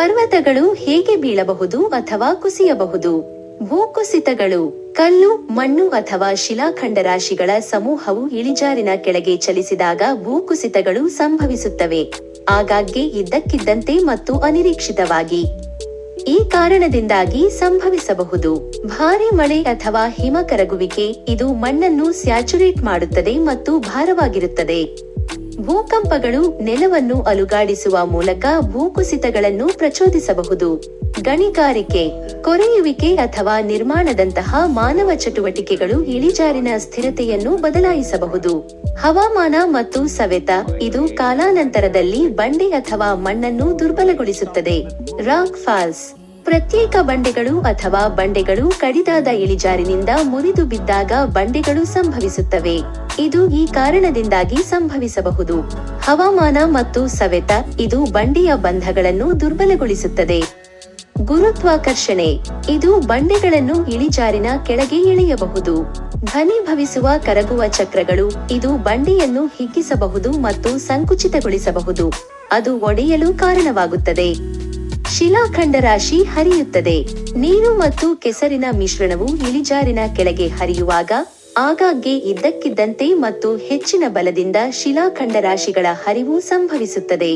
ಪರ್ವತಗಳು ಹೇಗೆ ಬೀಳಬಹುದು ಅಥವಾ ಕುಸಿಯಬಹುದು? ಭೂಕುಸಿತಗಳು, ಕಲ್ಲು, ಮಣ್ಣು ಅಥವಾ ಶಿಲಾಖಂಡ ರಾಶಿಗಳ ಸಮೂಹವು ಇಳಿಜಾರಿನ ಕೆಳಗೆ ಚಲಿಸಿದಾಗ ಭೂಕುಸಿತಗಳು ಸಂಭವಿಸುತ್ತವೆ. ಆಗಾಗ್ಗೆ ಇದ್ದಕ್ಕಿದ್ದಂತೆ ಮತ್ತು ಅನಿರೀಕ್ಷಿತವಾಗಿ. ಈ ಕಾರಣದಿಂದಾಗಿ ಸಂಭವಿಸಬಹುದು. ಭಾರಿ ಮಳೆ ಅಥವಾ ಹಿಮ ಕರಗುವಿಕೆ, ಇದು ಮಣ್ಣನ್ನು ಸ್ಯಾಚುರೇಟ್ ಮಾಡುತ್ತದೆ ಮತ್ತು ಭಾರವಾಗಿರುತ್ತದೆ. ಭೂಕಂಪಗಳು ನೆಲವನ್ನು ಅಲುಗಾಡಿಸುವ ಮೂಲಕ ಭೂಕುಸಿತಗಳನ್ನು ಪ್ರಚೋದಿಸಬಹುದು. ಗಣಿಗಾರಿಕೆ, ಕೊರೆಯುವಿಕೆ ಅಥವಾ ನಿರ್ಮಾಣದಂತಹ ಮಾನವ ಚಟುವಟಿಕೆಗಳು ಇಳಿಜಾರಿನ ಸ್ಥಿರತೆಯನ್ನು ಬದಲಾಯಿಸಬಹುದು. ಹವಾಮಾನ ಮತ್ತು ಸವೆತ ಇದು ಕಾಲಾನಂತರದಲ್ಲಿ ಬಂಡೆ ಅಥವಾ ಮಣ್ಣನ್ನು ದುರ್ಬಲಗೊಳಿಸುತ್ತದೆ. ರಾಕ್ ಫಾಲ್ಸ್ ಪ್ರತ್ಯೇಕ ಬಂಡೆಗಳು ಅಥವಾ ಬಂಡೆಗಳು ಕಡಿದಾದ ಇಳಿಜಾರಿನಿಂದ ಮುರಿದು ಬಿದ್ದಾಗ ಬಂಡೆಗಳು ಸಂಭವಿಸುತ್ತವೆ. ಇದು ಈ ಕಾರಣದಿಂದಾಗಿ ಸಂಭವಿಸಬಹುದು. ಹವಾಮಾನ ಮತ್ತು ಸವೆತ ಇದು ಬಂಡೆಯ ಬಂಧಗಳನ್ನು ದುರ್ಬಲಗೊಳಿಸುತ್ತದೆ. ಗುರುತ್ವಾಕರ್ಷಣೆ. ಇದು ಬಂಡೆಗಳನ್ನು ಇಳಿಜಾರಿನ ಕೆಳಗೆ ಎಳೆಯಬಹುದು. ಘನೀಭವಿಸುವ ಕರಗುವ ಚಕ್ರಗಳು ಇದು ಬಂಡೆಯನ್ನು ಹಿಗ್ಗಿಸಬಹುದು ಮತ್ತು ಸಂಕುಚಿತಗೊಳಿಸಬಹುದು. ಅದು ಒಡೆಯಲು ಕಾರಣವಾಗುತ್ತದೆ. ಶಿಲಾಖಂಡ ರಾಶಿ ಹರಿಯುತ್ತದೆ. ನೀರು ಮತ್ತು ಕೆಸರಿನ ಮಿಶ್ರಣವು ಇಳಿಜಾರಿನ ಕೆಳಗೆ ಹರಿಯುವಾಗ, ಆಗಾಗ್ಗೆ ಇದ್ದಕ್ಕಿದ್ದಂತೆ ಮತ್ತು ಹೆಚ್ಚಿನ ಬಲದಿಂದ ಶಿಲಾಖಂಡ ರಾಶಿಗಳ ಹರಿವು ಸಂಭವಿಸುತ್ತದೆ.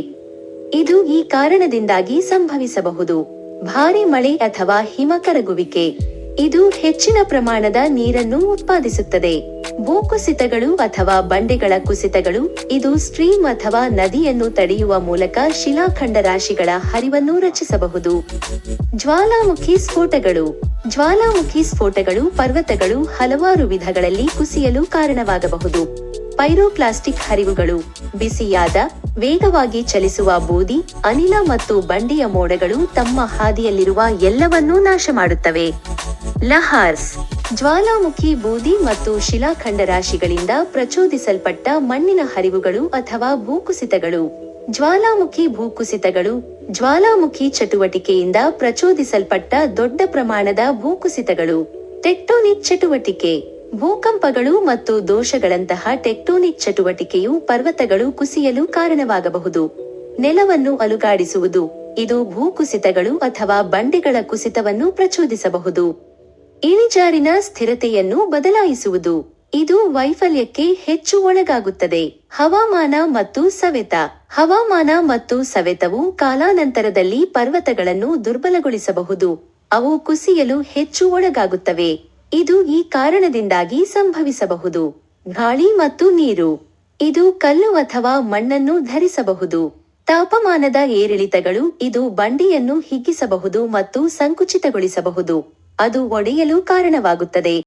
ಇದು ಈ ಕಾರಣದಿಂದಾಗಿ ಸಂಭವಿಸಬಹುದು. ಭಾರಿ ಮಳೆ ಅಥವಾ ಹಿಮ ಕರಗುವಿಕೆ ಇದು ಹೆಚ್ಚಿನ ಪ್ರಮಾಣದ ನೀರನ್ನು ಉತ್ಪಾದಿಸುತ್ತದೆ. ಭೂಕುಸಿತಗಳು ಅಥವಾ ಬಂಡೆಗಳ ಕುಸಿತಗಳು, ಇದು ಸ್ಟ್ರೀಮ್ ಅಥವಾ ನದಿಯನ್ನು ತಡೆಯುವ ಮೂಲಕ ಶಿಲಾಖಂಡ ರಾಶಿಗಳ ಹರಿವನ್ನು ರಚಿಸಬಹುದು. ಜ್ವಾಲಾಮುಖಿ ಸ್ಫೋಟಗಳು. ಜ್ವಾಲಾಮುಖಿ ಸ್ಫೋಟಗಳು ಪರ್ವತಗಳು ಹಲವಾರು ವಿಧಗಳಲ್ಲಿ ಕುಸಿಯಲು ಕಾರಣವಾಗಬಹುದು. ಪೈರೋಪ್ಲಾಸ್ಟಿಕ್ ಹರಿವುಗಳು. ಬಿಸಿಯಾದ, ವೇಗವಾಗಿ ಚಲಿಸುವ ಬೂದಿ, ಅನಿಲ ಮತ್ತು ಬಂಡೆಯ ಮೋಡಗಳು ತಮ್ಮ ಹಾದಿಯಲ್ಲಿರುವ ಎಲ್ಲವನ್ನೂ ನಾಶ ಮಾಡುತ್ತವೆ ಲಹಾರ್ಸ್. ಜ್ವಾಲಾಮುಖಿ, ಬೂದಿ ಮತ್ತು ಶಿಲಾಖಂಡ ರಾಶಿಗಳಿಂದ ಪ್ರಚೋದಿಸಲ್ಪಟ್ಟ ಮಣ್ಣಿನ ಹರಿವುಗಳು ಅಥವಾ ಭೂಕುಸಿತಗಳು. ಜ್ವಾಲಾಮುಖಿ ಭೂಕುಸಿತಗಳು ಜ್ವಾಲಾಮುಖಿ ಚಟುವಟಿಕೆಯಿಂದ ಪ್ರಚೋದಿಸಲ್ಪಟ್ಟ ದೊಡ್ಡ ಪ್ರಮಾಣದ ಭೂಕುಸಿತಗಳು. ಟೆಕ್ಟೋನಿಕ್ ಚಟುವಟಿಕೆ. ಭೂಕಂಪಗಳು ಮತ್ತು ದೋಷಗಳಂತಹ ಟೆಕ್ಟೋನಿಕ್ ಚಟುವಟಿಕೆಯು ಪರ್ವತಗಳು ಕುಸಿಯಲು ಕಾರಣವಾಗಬಹುದು. ನೆಲವನ್ನು ಅಲುಗಾಡಿಸುವುದು. ಇದು ಭೂಕುಸಿತಗಳು ಅಥವಾ ಬಂಡೆಗಳ ಕುಸಿತವನ್ನು ಪ್ರಚೋದಿಸಬಹುದು. ಇಳಿಜಾರಿನ ಸ್ಥಿರತೆಯನ್ನು ಬದಲಾಯಿಸುವುದು. ಇದು ವೈಫಲ್ಯಕ್ಕೆ ಹೆಚ್ಚು ಒಳಗಾಗುತ್ತದೆ. ಹವಾಮಾನ ಮತ್ತು ಸವೆತ. ಹವಾಮಾನ ಮತ್ತು ಸವೆತವು ಕಾಲಾನಂತರದಲ್ಲಿ ಪರ್ವತಗಳನ್ನು ದುರ್ಬಲಗೊಳಿಸಬಹುದು. ಅವು ಕುಸಿಯಲು ಹೆಚ್ಚು ಒಳಗಾಗುತ್ತವೆ. ಇದು ಈ ಕಾರಣದಿಂದಾಗಿ ಸಂಭವಿಸಬಹುದು. ಗಾಳಿ ಮತ್ತು ನೀರು. ಇದು ಕಲ್ಲು ಅಥವಾ ಮಣ್ಣನ್ನು ಧರಿಸಬಹುದು. ತಾಪಮಾನದ ಏರಿಳಿತಗಳು ಇದು ಬಂಡೆಯನ್ನು ಹಿಗ್ಗಿಸಬಹುದು ಮತ್ತು ಸಂಕುಚಿತಗೊಳಿಸಬಹುದು. ಅದು ಒಡೆಯಲು ಕಾರಣವಾಗುತ್ತದೆ.